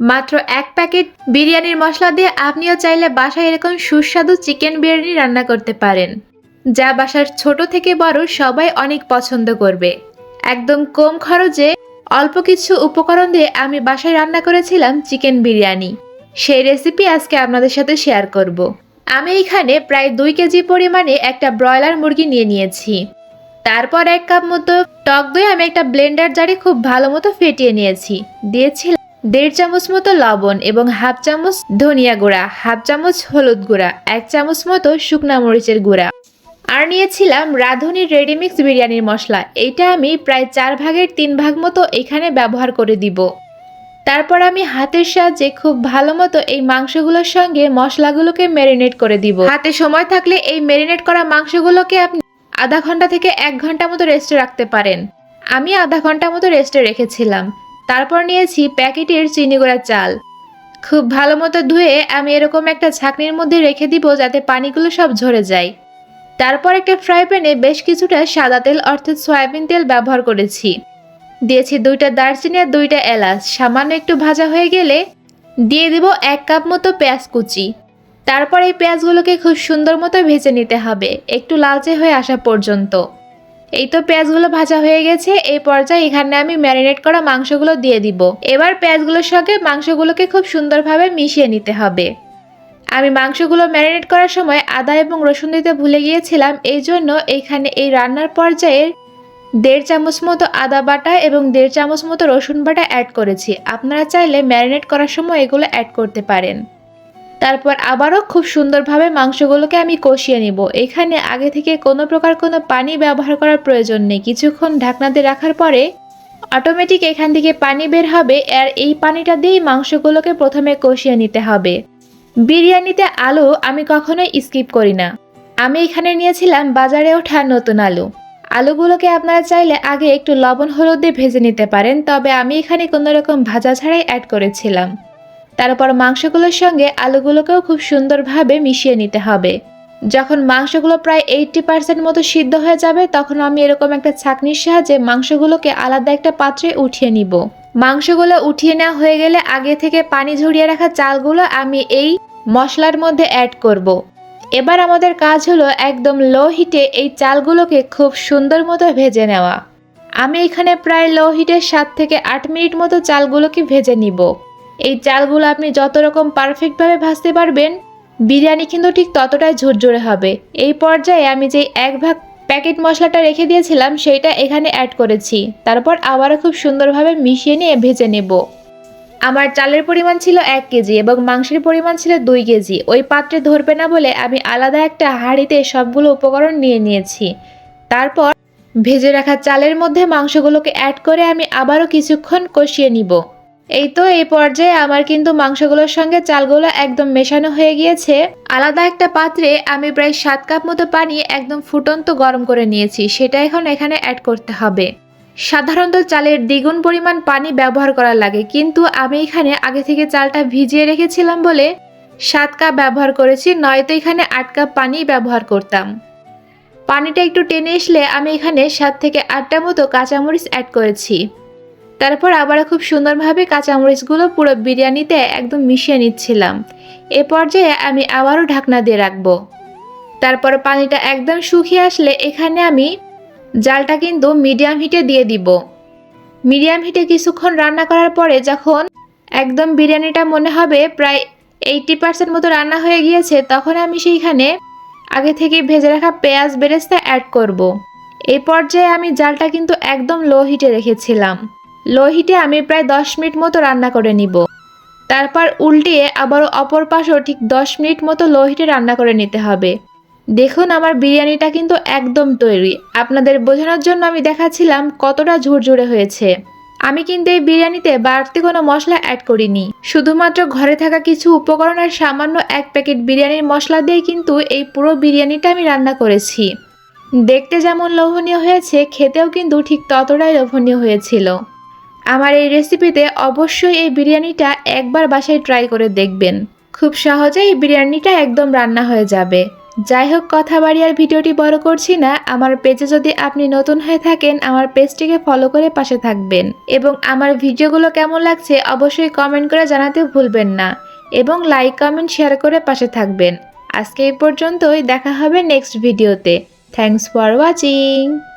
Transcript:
মাত্র এক প্যাকেট বিরিয়ানির মশলা দিয়ে আপনিও চাইলে বাসায় এরকম সুস্বাদু চিকেন বিরিয়ানি রান্না করতে পারেন, যা বাসার ছোট থেকে বড় সবাই অনেক পছন্দ করবে। একদম কম খরচে অল্প কিছু উপকরণ দিয়ে আমি বাসায় রান্না করেছিলাম চিকেন বিরিয়ানি। সেই রেসিপি আজকে আপনাদের সাথে শেয়ার করব। আমি এখানে প্রায় দুই কেজি পরিমাণে একটা ব্রয়লার মুরগি নিয়ে নিয়েছি। তারপর এক কাপ মতো টক দই আমি একটা ব্লেন্ডার জারে খুব ভালো মতো ফেটিয়ে নিয়েছি। দিয়েছি দেড় চামচ মতো লবণ এবং হাফ চামচ ধনিয়া গুঁড়া, হাফ চামচ হলুদ গুঁড়া, এক চামচ মতো শুকনা মরিচের গুঁড়া। আর নিয়েছিলাম রাঁধুনির রেডিমিক্স বিরিয়ানির মশলা। এইটা আমি প্রায় চার ভাগের তিন ভাগ মতো এখানে ব্যবহার করে দিব। তারপর আমি হাতের সাহায্যে খুব ভালো মতো এই মাংসগুলোর সঙ্গে মশলাগুলোকে ম্যারিনেট করে দিব। হাতে সময় থাকলে এই ম্যারিনেট করা মাংসগুলোকে আপনি আধা ঘণ্টা থেকে এক ঘণ্টা মতো রেস্টে রাখতে পারেন। আমি আধা ঘণ্টা মতো রেস্টে রেখেছিলাম। তারপর নিয়েছি প্যাকেটের চিনি গুঁড়া চাল। খুব ভালো মতো ধুয়ে আমি এরকম একটা ছাঁকনির মধ্যে রেখে দিব যাতে পানিগুলো সব ঝরে যায়। তারপর একটা ফ্রাই প্যানে বেশ কিছুটা সাদা তেল অর্থাৎ সয়াবিন তেল ব্যবহার করেছি। দিয়েছি দুইটা দারচিনি আর দুইটা এলাচ। সামান্য একটু ভাজা হয়ে গেলে দিয়ে দিব এক কাপ মতো পেঁয়াজ কুচি। তারপর এই পেঁয়াজগুলোকে খুব সুন্দর মতো ভেজে নিতে হবে, একটু লালচে হয়ে আসা পর্যন্ত। এই তো পেঁয়াজগুলো ভাজা হয়ে গেছে, এই পর্যায়ে এখানে আমি ম্যারিনেট করা মাংসগুলো দিয়ে দিব। এবার পেঁয়াজগুলোর সঙ্গে মাংসগুলোকে খুব সুন্দরভাবে মিশিয়ে নিতে হবে। আমি মাংসগুলো ম্যারিনেট করার সময় আদা এবং রসুন দিতে ভুলে গিয়েছিলাম, এই জন্য এইখানে এই রান্নার পর্যায়ে দেড় চামচ মতো আদা বাটা এবং দেড় চামচ মতো রসুন বাটা অ্যাড করেছি। আপনারা চাইলে ম্যারিনেট করার সময় এগুলো অ্যাড করতে পারেন। তারপর আবারও খুব সুন্দরভাবে মাংসগুলোকে আমি কষিয়ে নিব। এখানে আগে থেকে কোনো প্রকার কোনো পানি ব্যবহার করার প্রয়োজন নেই। কিছুক্ষণ ঢাকনা দিয়ে রাখার পরে অটোমেটিক এখান থেকে পানি বের হবে আর এই পানিটা দিয়েই মাংসগুলোকে প্রথমে কষিয়ে নিতে হবে। বিরিয়ানিতে আলু আমি কখনোই স্কিপ করি না। আমি এখানে নিয়েছিলাম বাজারে ওঠা নতুন আলু। আলুগুলোকে আপনারা চাইলে আগে একটু লবণ হলুদ দিয়ে ভেজে নিতে পারেন, তবে আমি এখানে কোনো রকম ভাজা ছাড়াই অ্যাড করেছিলাম। তারপর মাংসগুলোর সঙ্গে আলুগুলোকেও খুব সুন্দরভাবে মিশিয়ে নিতে হবে। যখন মাংসগুলো প্রায় এইটটি পার্সেন্ট মতো সিদ্ধ হয়ে যাবে, তখন আমি এরকম একটা ছাঁকনির সাহায্যে মাংসগুলোকে আলাদা একটা পাত্রে উঠিয়ে নিব। মাংসগুলো উঠিয়ে নেওয়া হয়ে গেলে আগে থেকে পানি ঝরিয়ে রাখা চালগুলো আমি এই মশলার মধ্যে অ্যাড করব। এবার আমাদের কাজ হলো একদম লো হিটে এই চালগুলোকে খুব সুন্দর মতো ভেজে নেওয়া। আমি এখানে প্রায় লো হিটে সাত থেকে আট মিনিট মতো চালগুলোকে ভেজে নিব। এই চালগুলো আপনি যত রকম পারফেক্টভাবে ভাজতে পারবেন, বিরিয়ানি কিন্তু ঠিক ততটাই ঝুরঝুরে হবে। এই পর্যায়ে আমি যে এক ভাগ প্যাকেট মশলাটা রেখে দিয়েছিলাম, সেইটা এখানে অ্যাড করেছি। তারপর আবারও খুব সুন্দরভাবে মিশিয়ে নিয়ে ভেজে নেব। আমার চালের পরিমাণ ছিল এক কেজি এবং মাংসের পরিমাণ ছিল দুই কেজি। ওই পাত্রে ধরবে না বলে আমি আলাদা একটা হাঁড়িতে সবগুলো উপকরণ নিয়ে নিয়েছি। তারপর ভেজে রাখা চালের মধ্যে মাংসগুলোকে অ্যাড করে আমি আবারও কিছুক্ষণ কষিয়ে নিব। এই তো এই পর্যায়ে আমার কিন্তু মাংসগুলোর সঙ্গে চালগুলো একদম মেশানো হয়ে গিয়েছে। আলাদা একটা পাত্রে আমি প্রায় সাত কাপ মতো পানি একদম ফুটন্ত গরম করে নিয়েছি, সেটা এখন এখানে অ্যাড করতে হবে। সাধারণত চালের দ্বিগুণ পরিমাণ পানি ব্যবহার করা লাগে, কিন্তু আমি এখানে আগে থেকে চালটা ভিজিয়ে রেখেছিলাম বলে সাত কাপ ব্যবহার করেছি, নয়তো এখানে আট কাপ পানি ব্যবহার করতাম। পানিটা একটু টেনে আসলে আমি এখানে সাত থেকে আটটা মতো কাঁচামরিচ অ্যাড করেছি। তারপর আবার খুব সুন্দরভাবে কাঁচামরিচগুলো পুরো বিরিয়ানিতে একদম মিশিয়ে নিচ্ছিলাম। এ পর্যায়ে আমি আবারও ঢাকনা দিয়ে রাখব। তারপর পানিটা একদম শুকিয়ে আসলে এখানে আমি জালটা কিন্তু মিডিয়াম হিটে দিয়ে দিব। মিডিয়াম হিটে কিছুক্ষণ রান্না করার পরে যখন একদম বিরিয়ানিটা মনে হবে প্রায় এইটটি পার্সেন্ট মতো রান্না হয়ে গিয়েছে, তখন আমি সেইখানে আগে থেকে ভেজে রাখা পেঁয়াজ বেরেস্তা অ্যাড করব। এই পর্যায়ে আমি জালটা কিন্তু একদম লো হিটে রেখেছিলাম। লো হিটে আমি প্রায় দশ মিনিট মতো রান্না করে নিব। তারপর উল্টিয়ে আবারও অপর পাশেও ঠিক দশ মিনিট মতো লো হিটে রান্না করে নিতে হবে। দেখুন আমার বিরিয়ানিটা কিন্তু একদম তৈরি। আপনাদের বোঝানোর জন্য আমি দেখাচ্ছিলাম কতটা ঝুরঝুরে হয়েছে। আমি কিন্তু এই বিরিয়ানিতে বাড়তি কোনো মশলা অ্যাড করিনি। শুধুমাত্র ঘরে থাকা কিছু উপকরণের সামান্য এক প্যাকেট বিরিয়ানির মশলা দিয়ে কিন্তু এই পুরো বিরিয়ানিটা আমি রান্না করেছি। দেখতে যেমন লোভনীয় হয়েছে, খেতেও কিন্তু ঠিক ততটাই লোভনীয় হয়েছিল। আমার এই রেসিপিতে অবশ্যই এই বিরিয়ানিটা একবার বাসায় ট্রাই করে দেখবেন। খুব সহজেই এই বিরিয়ানিটা একদম রান্না হয়ে যাবে। যাই হোক, কথা বাড়ি আর ভিডিওটি বড় করছি না। আমার পেজে যদি আপনি নতুন হয়ে থাকেন, আমার পেজটিকে ফলো করে পাশে থাকবেন। এবং আমার ভিডিওগুলো কেমন লাগছে অবশ্যই কমেন্ট করে জানাতে ভুলবেন না। এবং লাইক কমেন্ট শেয়ার করে পাশে থাকবেন। আজকে এই পর্যন্তই, দেখা হবে নেক্সট ভিডিওতে থ্যাংকস ফর ওয়াচিং